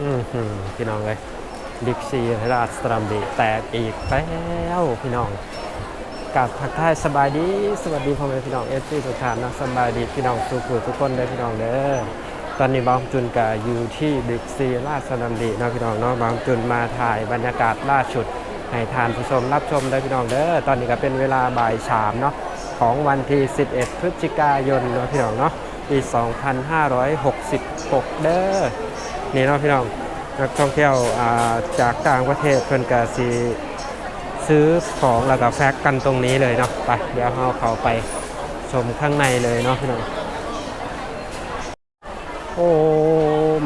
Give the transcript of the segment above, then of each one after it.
อืมหืมพี่น้องเลยบิ๊กซีราชสตรัมบีแตกอีกแล้วพี่น้องกับทักทายสบายดี สวัสดีพ่อแม่พี่น้องเอฟซีทุกท่านนะสบายดีพี่น้องทุกผู้ทุกคนเลยพี่น้องเด้อตอนนี้บางจุนกะอยู่ที่บิ๊กซีราชสตรัมบีนะพี่น้องเนาะบางจุนมาถ่ายบรรยากาศล่าสุดให้ทานผู้ชมรับชมได้พี่น้องเด้อตอนนี้ก็เป็นเวลาบ่ายสามเนาะของวันที่ 11 พฤศจิกายนเนาะพี่น้องเนาะปี 26 เด้อนี่เนาะพี่น้องนักท่องเที่ยวาจากต่างประเทศเพิ่นก็สิซื้อของแล้วก็แฟกกันตรงนี้เลยเนาะไปเดี๋ยวเราเข้าไปชมข้างในเลยเนาะพี่น้องโอ้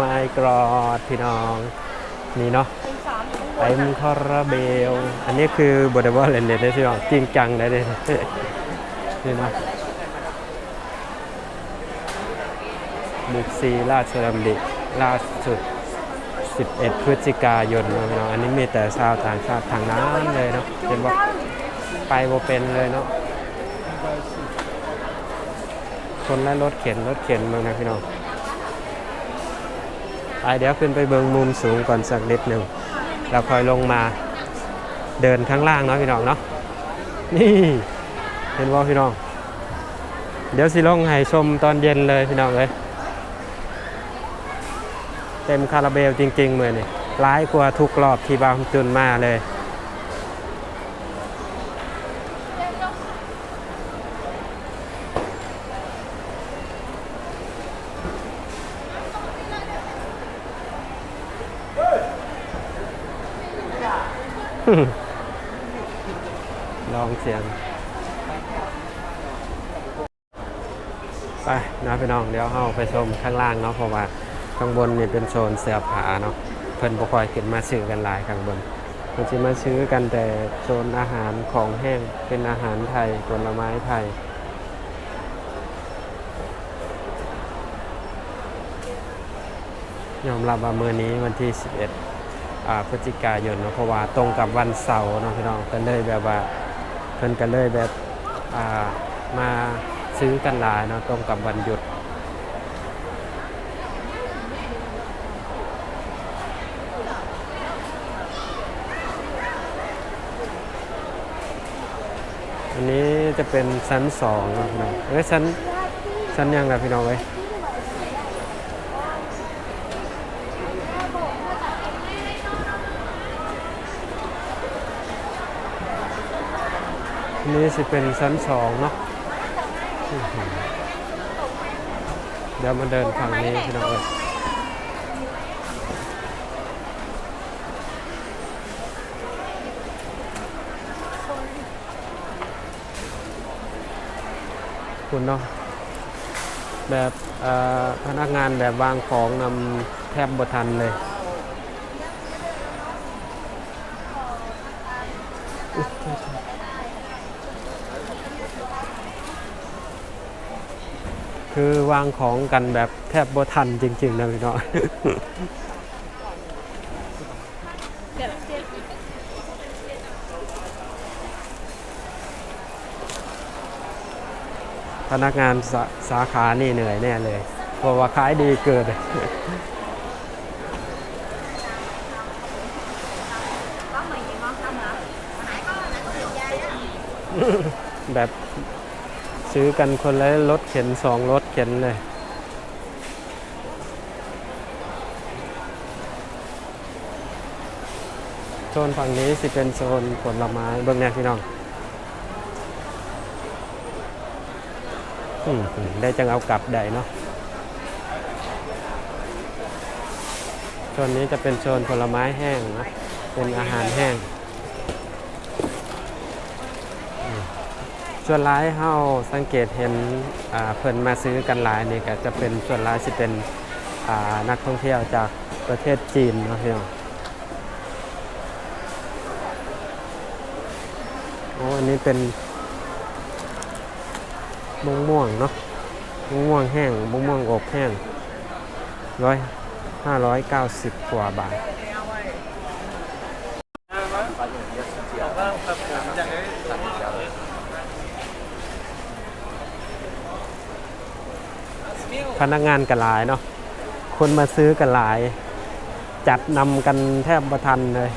my god พี่น้องนี่เนาะเต็มคาราเบล อันนี้คือบไดว่าเล่นๆได้พี่น้องจริงจังได้เลยนี่เนาะ บิ๊กซีราชดำริล่าสุด 11 พฤศจิกายนเนาะพี่น้องอันนี้มีแต่ชาวต่างชาติทางนั้นเลยเนาะเป็นบอกไปโบเป็นเลยเนาะคนและรถเข็นรถเข็นเมืองนะพี่น้องไปเดี๋ยวขึ้นไปเบิงมุมสูงก่อนสักนิดหนึ่งแล้วค่อยลงมาเดินข้างล่างเนาะพี่น้องเนาะนี่เห็นว่าพี่น้อง เดี๋ยวสิลงให้ชมตอนเย็นเลยพี่น้องเลย เต็มคาราเบลจริงๆเหมือนนี่ร้ายกว่าทุกรอบที่บางจุนมาเลยลองเสียง ไปนะพี่น้องเดี๋ยวเราไปชมข้างล่างเนาะเพราะว่า ข้างบนนี่เป็นโซนเสื้อผ้าเนาะเพิ่นบ่ค่อยขึ้นมาซื้อกันหลายข้างบนเพิ่นสิมาซื้อกันแต่โซนอาหารของแห้งเป็นอาหารไทยผลไม้ไทยยอมรับว่ามื้อนี้วันที่ 11อ่าพฤศจิกายนเนาะเพราะว่าตรงกับวันเสาร์เนาะพี่น้องก็เลยแบบว่าเพิ่นก็เลยแบบอ่ามาซื้อกันหลายเนาะตรงกับวันหยุด อันนี้จะเป็นชั้นสองนะพี่น้องเอ้ยชั้นชั้นยังนะพี่น้องเอ้ยนนี้จะเป็นชั้นสองเนาะเดี๋ยวมาเดินฝั่งนี้พี่น้องเอ้ย คุณเนาะแบบพนักงานแบบวางของนำแทบบทันเลยคือวางของกันแบบแทบบทันจริงๆนะพี่น้อง พนักงานสาสาขานี่เหนื่อยแน่เลย เพราะว่าขายดีเกินแบบซื้อกันคนละรถเข็นสองรถเข็นเลย โซนฝั่งนี้สิเป็นโซนผลไม้เบิ่งแน่พี่น้องอืม ได้จังเอากลับได้เนาะโซนนี้จะเป็นโซนผลไม้แห้งนะเป็นอาหารแห้ง ส่วนร้ายเฮาสังเกตเห็นเพิ่นมาซื้อกันหลายนี่ก็จะเป็นส่วนร้ายสิเป็นนักท่องเที่ยวจากประเทศจีนเนาะพี่น้องโอ้อันนี้เป็น มะม่วงเนาะมะม่วงแห้งมะม่วงอบแห้งร้อยห้าร้อยเก้าสิบกว่าบาทพนักงานกันหลายเนาะคนมาซื้อกันหลาย จัดนำกันแทบประทันเลย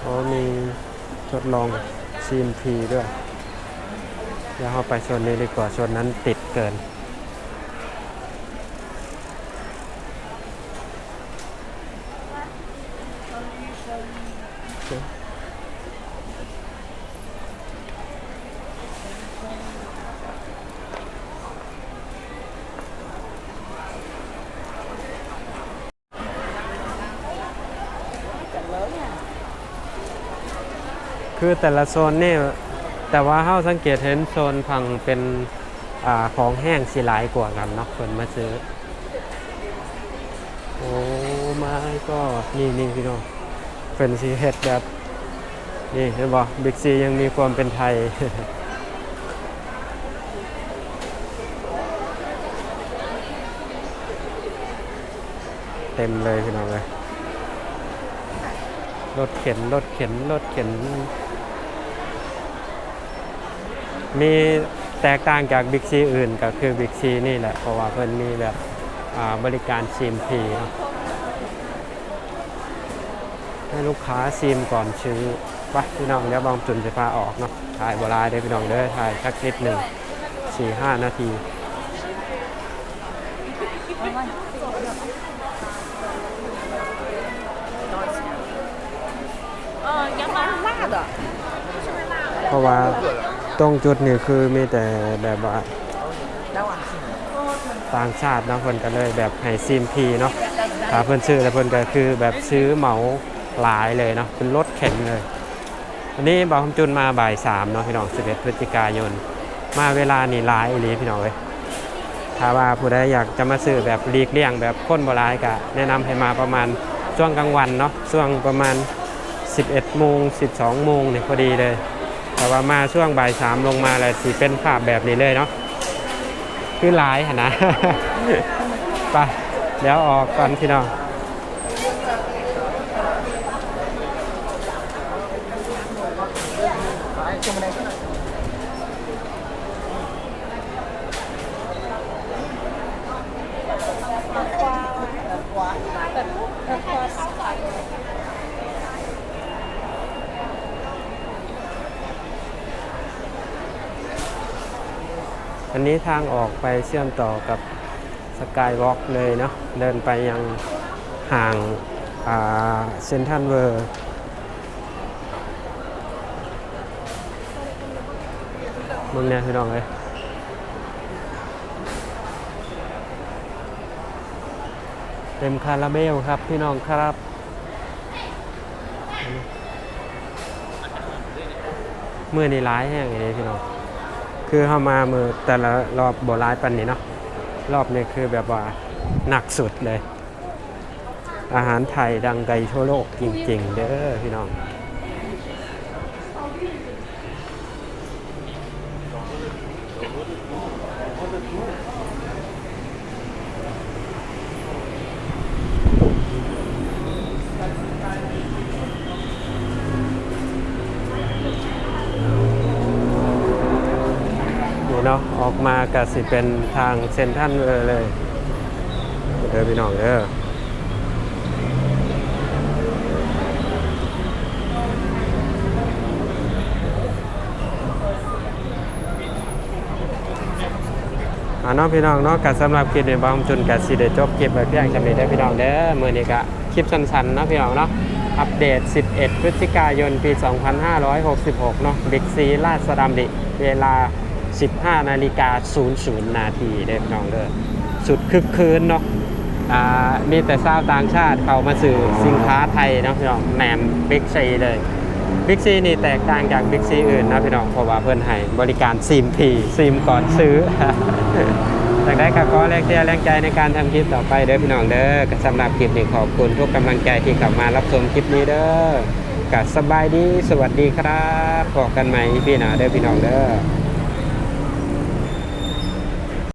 โอ้มี ทดลอง CMP ด้วย แล้วเราไปโซนนี้ดีกว่าโซนนั้นติดเกิน คือแต่ละโซนนี่แต่ว่าเฮาสังเกตเห็นโซนพังเป็นอของแห้งสิหลายกว่ากันเนาะคนมาซื้อ โอ้มาก็นี่นี่พี่น้องเป็นสีเห็ดแบบนี่เห็นบ่บิ๊กซียังมีความเป็นไทยเต็มเลยพี่น้องเลยรถเข็นรถเข็นรถเข็น มีแตกต่างจากบิ๊กซีอื่นก็คือบิ๊กซีนี่แหละ เพราะว่าเพิ่นมีแบบบริการซีมพีให้ลูกค้าซีมก่อนชื้อไปพี่น้องเดี๋ยวบางจุนจะพาออกเนาะถ่ายเวลาได้พี่น้องเด้อถ่ายสักนิดหนึ่งสี่ห้านาทีเพราะว่า ตรงจุดนี่คือมีแต่แบบว่าต่างชาติเนาะเพิ่นก็เลยแบบให้ซีมพีเนาะถ้าเพิ่นซื้อแล้วเพิ่นก็คือแบบซื้อเหมาหลายเลยเนาะเป็นรถเข็นเลยวันนี้บอกคำจุนมาบ่ายสามเนาะพี่น้อง11พฤศจิกายน มาเวลานี่หลายอีหลีพี่น้องเอ้ยถ้าว่าผู้ใดอยากจะมาซื้อแบบหลีกเลี่ยงแบบค้นบ่หลายก็แนะนำให้มาประมาณช่วงกลางวันเนาะช่วงประมาณ 11โมง12โมงเนี่ยพอดีเลย แต่ว่ามาช่วงบ่ายสามลงมาแล้วสีเป็นภาพแบบนี้เลยเนาะคือหลายหนนะไปเดี๋ยวออกก่อนพี่น้องอัันนี้ทางออกไปเชื่อมต่อกับสกายวอล์กเลยเนาะเดินไปยังห่างเซนทันเวอร์มึงเนี่ยพี่น้องเลยเต็มคาราเบลครับพี่น้องครับเมื่อนีร้ายแห้งอย่างนี้พี่น้อง คือเข้ามามือแต่ละรอบโบราณปันนี้เนาะรอบนี้คือแบบว่าหนักสุดเลย อาหารไทยดังไกลทั่วโลกจริง ๆ เด้อพี่น้อง นี่เนาะออก มาก็สิเป็นทางเซนทรันเวอร์เลยเด้อพี่น้องเด้ออ่าน้องพี่น้องเนาะกัสำหรับคลิปในบางจุนกับสีเดจบคลิปไปเพียงจำนี้ได้พี่น้องเด้อมือนี้ก็คลิปสั้นๆเนาะพี่น้องเนาะอัปเดต 11 พฤศจิกายน ปี 2566 เนาะบิ๊กซีลาดสะดัมดิ เวลา 15 นาฬิกา 00 นาทีเด้อพี่น้องเด้อสุดคึกคืนเนาะมีแต่ชาวต่างชาติเขามาสื่อสินค้าไทยเนาะพี่น้องแหนมบิ๊กซีเลยบิ๊กซีนี่แตกต่างจากบิ๊กซีอื่นนะพี่น้องเพราะว่าเพื่อนให้บริการซิมพีซิมก่อนซื้อจากได้ก็ขอแรงเชียร์แรงใจในการทำคลิปต่อไปเด้อพี่น้องเด้อสำหรับคลิปนี้ขอบคุณทุกกำลังใจที่เข้ามารับชมคลิปนี้เด้อกับสบายดีสวัสดีครับพบกันใหม่พี่หนาเด้อพี่น้องเด้อ